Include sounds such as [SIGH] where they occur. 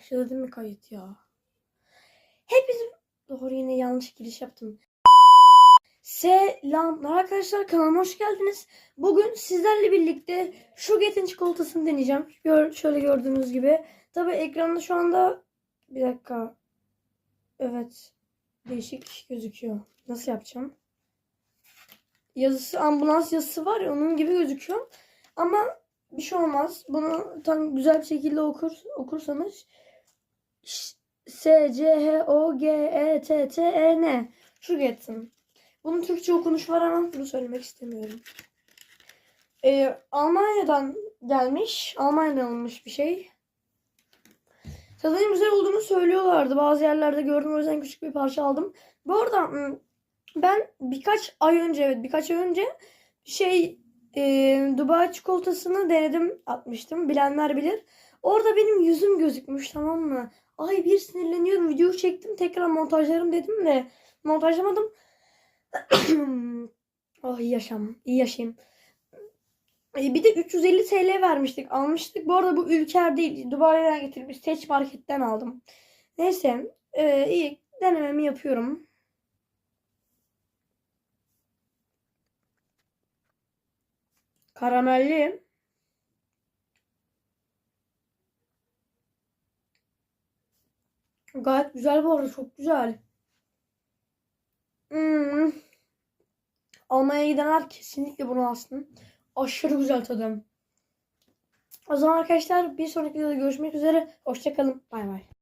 Başladı değil mi kayıt ya? Hepiniz doğru yine yanlış giriş yaptım. Selamlar arkadaşlar kanalıma hoş geldiniz. Bugün sizlerle birlikte Şuget'in çikolatasını deneyeceğim. Gör, şöyle gördüğünüz gibi. Tabi ekranda şu anda bir dakika. Evet. Değişik gözüküyor. Nasıl yapacağım? Yazısı ambulans yazısı var ya onun gibi gözüküyor. Ama bir şey olmaz. Bunu tam güzel bir şekilde okur, okursanız S, C, H, O, G, E, T, T, E, N. Şuget'in. Bunun Türkçe okunuşu var ama bunu söylemek istemiyorum. Ee, Almanya'dan gelmiş. Almanya'dan alınmış bir şey. Tadının güzel olduğunu söylüyorlardı. Bazı yerlerde gördüm o yüzden küçük bir parça aldım. Bu arada hmm, ben birkaç ay önce evet birkaç ay önce şey e, Dubai çikolatasını denedim atmıştım. Bilenler bilir. Orada benim yüzüm gözükmüş tamam mı? Ay bir sinirleniyorum. Video çektim tekrar montajlarım dedim de montajlamadım. [CLEARS THROAT] oh iyi yaşam. iyi yaşayayım. E, bir de 350 TL vermiştik. Almıştık. Bu arada bu Ülker değil. Dubai'den getirmiş. Seç marketten aldım. Neyse. E, iyi. Denememi yapıyorum. Karamelli. Gayet güzel bu arada. Çok güzel. Hmm. Almanya'ya gidenler kesinlikle bunu alsın. Aşırı güzel tadı. O zaman arkadaşlar bir sonraki videoda görüşmek üzere. Hoşçakalın. Bay bay.